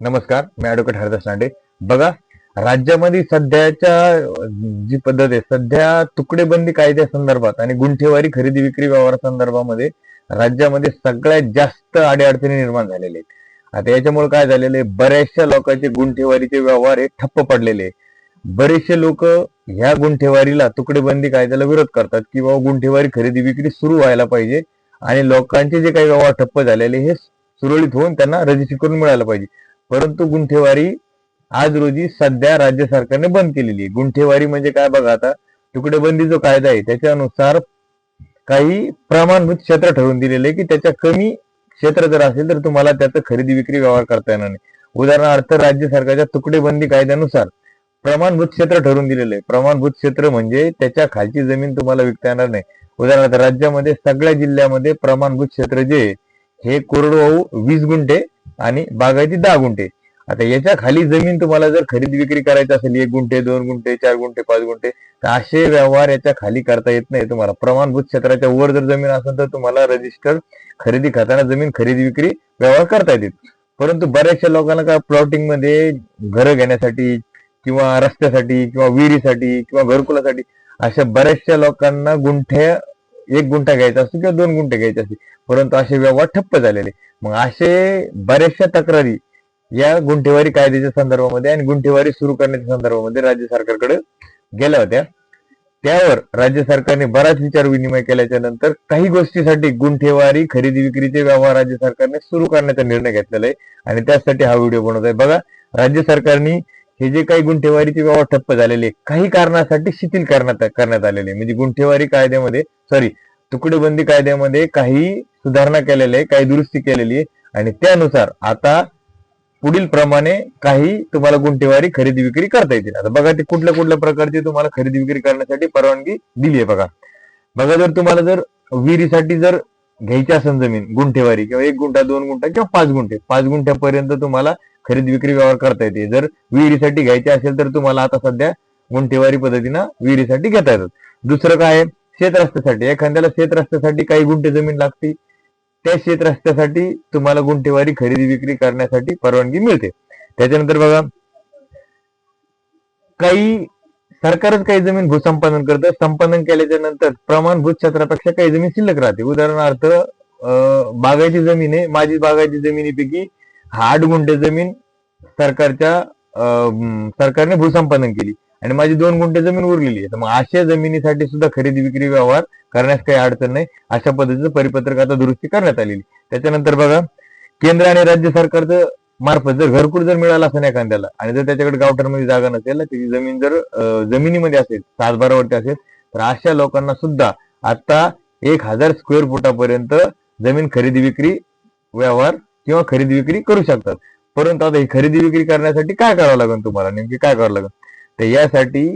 नमस्कार मी ॲडव्होकेट हरदास लांडे. बघा राज्यामध्ये सध्याच्या जी पद्धत आहे सध्या तुकडेबंदी कायद्या संदर्भात आणि गुंठेवारी खरेदी विक्री व्यवहार संदर्भामध्ये राज्यामध्ये सगळ्यात जास्त अडीअडचणी निर्माण झालेले आहेत. आता याच्यामुळे काय झालेले बऱ्याचशा लोकांचे गुंठेवारीचे व्यवहार हे ठप्प पडलेले आहे. बरेचसे लोक ह्या गुंठेवारीला तुकडेबंदी कायद्याला विरोध करतात की बाबा गुंठेवारी खरेदी विक्री सुरू व्हायला पाहिजे आणि लोकांचे जे काही व्यवहार ठप्प झालेले हे सुरळीत होऊन त्यांना रजिस्ट्री करून मिळायला पाहिजे. परंतु गुंठेवारी आज रोजी सध्या राज्य सरकारने बंद केलेली आहे. गुंठेवारी म्हणजे काय बघा आता तुकडेबंदी जो कायदा आहे त्याच्यानुसार काही प्रमाणभूत क्षेत्र ठरवून दिलेले आहे की त्याच्या कमी क्षेत्र जर असेल तर तुम्हाला त्याचं खरेदी विक्री व्यवहार करता येणार नाही. उदाहरणार्थ राज्य सरकारच्या तुकडेबंदी कायद्यानुसार प्रमाणभूत क्षेत्र ठरवून दिलेलं आहे. प्रमाणभूत क्षेत्र म्हणजे त्याच्या खालची जमीन तुम्हाला विकता येणार नाही. उदाहरणार्थ राज्यामध्ये सगळ्या जिल्ह्यामध्ये प्रमाणभूत क्षेत्र जे आहे, हे कोरडवाहू वीस गुंठे आणि बागायती दहा गुंठे. आता याच्या खाली जमीन तुम्हाला जर खरेदी विक्री करायची असेल एक गुंठे दोन गुंठे चार गुंठे पाच गुंठे तर असे व्यवहार याच्या खाली करता येत नाही. तुम्हाला प्रमाणभूत क्षेत्राच्या वर जर जमीन असेल तर तुम्हाला रजिस्टर खरेदी खाताना जमीन खरेदी विक्री व्यवहार करता येतील. परंतु बऱ्याचशा लोकांना काय प्लॉटिंगमध्ये घरं घेण्यासाठी किंवा रस्त्यासाठी किंवा विहिरीसाठी किंवा घरकुलासाठी अशा बऱ्याचशा लोकांना गुंठ्या एक गुंठा घ्यायचा असतो किंवा दोन गुंठे घ्यायचे असते परंतु असे व्यवहार ठप्प झालेले. मग असे बऱ्याचशा तक्रारी या गुंठेवारी कायद्याच्या संदर्भामध्ये आणि गुंठेवारी सुरू करण्याच्या संदर्भामध्ये राज्य सरकारकडे गेल्या होत्या. त्यावर राज्य सरकारने बराच विचार विनिमय केल्याच्यानंतर काही गोष्टीसाठी गुंठेवारी खरेदी विक्रीचे व्यवहार राज्य सरकारने सुरू करण्याचा निर्णय घेतलेला आहे. आणि त्यासाठी हा व्हिडिओ बनवत आहे. बघा राज्य सरकारने हे जे काही गुंठेवारीचे व्यवहार ठप्प झालेले काही कारणासाठी शिथिल करण्यात करण्यात आलेले. म्हणजे गुंठेवारी कायद्यामध्ये सॉरी तुकडेबंदी कायद्यामध्ये काही सुधारणा केलेल्या आहे काही दुरुस्ती केलेली आहे आणि त्यानुसार आता पुढील प्रमाणे काही तुम्हाला गुंठेवारी खरेदी विक्री करता येतील. आता बघा ते कुठल्या कुठल्या प्रकारची तुम्हाला खरेदी विक्री करण्यासाठी परवानगी दिली आहे बघा. बघा जर तुम्हाला जर विहिरीसाठी जर घ्यायची असेल जमीन गुंठेवारी किंवा एक गुंठा दोन गुंठा किंवा पाच गुंठे पाच गुंठ्यापर्यंत तुम्हाला खरेदी विक्री व्यवहार करता येते. जर विहिरीसाठी घ्यायची असेल तर तुम्हाला आता सध्या गुंठेवारी पद्धतीनं विहिरीसाठी घेता येतात. दुसरं काय आहे? शेतरस्त्यासाठी एखाद्याला शेतरस्त्यासाठी काही गुंठे जमीन लागते त्या शेतरस्त्यासाठी तुम्हाला गुंठेवारी खरेदी विक्री करण्यासाठी परवानगी मिळते. त्याच्यानंतर बघा काही सरकारच काही जमीन भूसंपादन करतं संपादन केल्याच्यानंतर प्रमाणभूत क्षेत्रापेक्षा काही जमीन शिल्लक राहते. उदाहरणार्थ अं, बागायती जमीन आहे माझी बागायती जमिनीपैकी आठ गुंठे जमीन सरकारच्या अं, सरकारने भूसंपादन केली. आणि माझी दोन गुंठे जमीन उरलेली आहे. तर मग अशा जमिनीसाठी सुद्धा खरेदी विक्री व्यवहार करण्यास काही अडचण नाही. अशा पद्धतीचं परिपत्रक आता दुरुस्ती करण्यात आलेली त्याच्यानंतर बघा केंद्र आणि राज्य सरकारचं मार्फत जर घरकुल जर मिळाला असं एखाद्याला आणि जर त्याच्याकडे गावठणमध्ये जागा नसेल त्याची जमीन जर जमिनीमध्ये असेल सातबारावरती असेल तर अशा लोकांना सुद्धा आता एक हजार स्क्वेअर फुटापर्यंत जमीन खरेदी विक्री व्यवहार किंवा खरेदी विक्री करू शकतात. परंतु आता ही खरेदी विक्री करण्यासाठी काय करावं लागेल तुम्हाला? नेमकी काय करावं लागेल? तर यासाठी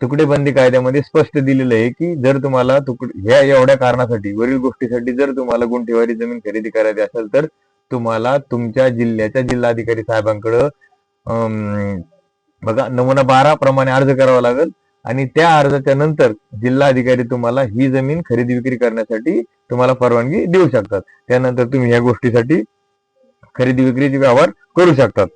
तुकडेबंदी कायद्यामध्ये स्पष्ट दिलेलं आहे की जर तुम्हाला तुकड ह्या एवढ्या कारणासाठी वरील गोष्टीसाठी जर तुम्हाला गुंठेवारी जमीन खरेदी करायची असेल तर तुम्हाला तुमच्या जिल्ह्याच्या जिल्हाधिकारी साहेबांकडं अं, बघा नमुना बारा प्रमाणे अर्ज करावा लागेल आणि त्या अर्जाच्या नंतर जिल्हाधिकारी तुम्हाला ही जमीन खरेदी विक्री करण्यासाठी तुम्हाला परवानगी देऊ शकतात. त्यानंतर तुम्ही ह्या गोष्टीसाठी खरेदी विक्रीचे व्यवहार करू शकतात.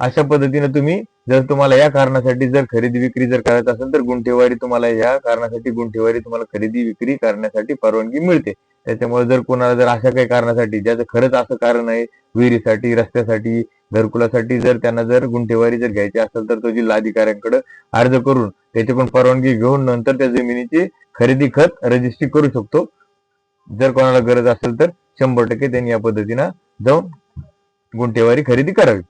अशा पद्धतीने तुम्ही जर तुम्हाला या कारणासाठी जर खरेदी विक्री जर करायचं असेल तर गुंठेवारी तुम्हाला या कारणासाठी गुंठेवारी तुम्हाला खरेदी विक्री करण्यासाठी परवानगी मिळते. त्याच्यामुळे जर कोणाला जर अशा काही कारणासाठी ज्याचं खरंच असं कारण आहे विहिरीसाठी रस्त्यासाठी घरकुलासाठी जर त्यांना जर गुंठेवारी जर घ्यायची असेल तर तो जिल्हाधिकाऱ्यांकडे अर्ज करून त्याची पण परवानगी घेऊन नंतर त्या जमिनीची खरेदी खत रजिस्ट्री करू शकतो. जर कोणाला गरज असेल तर शंभर टक्के त्यांनी या पद्धतीनं जाऊन गुंठेवारी खरेदी करावी.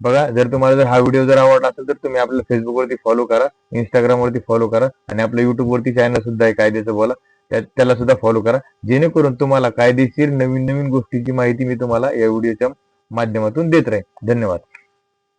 बघा जर तुम्हाला जर हा व्हिडिओ जर आवडला असेल तर तुम्ही आपल्या फेसबुकवरती फॉलो करा इंस्टाग्राम वरती फॉलो करा आणि आपल्या युट्यूब वरती चॅनल सुद्धा आहे कायद्याचं बोला त्याला सुद्धा फॉलो करा. जेणेकरून तुम्हाला कायदेशीर नवीन नवीन गोष्टीची माहिती मी तुम्हाला या व्हिडिओच्या माध्यमातून देत राहील धन्यवाद.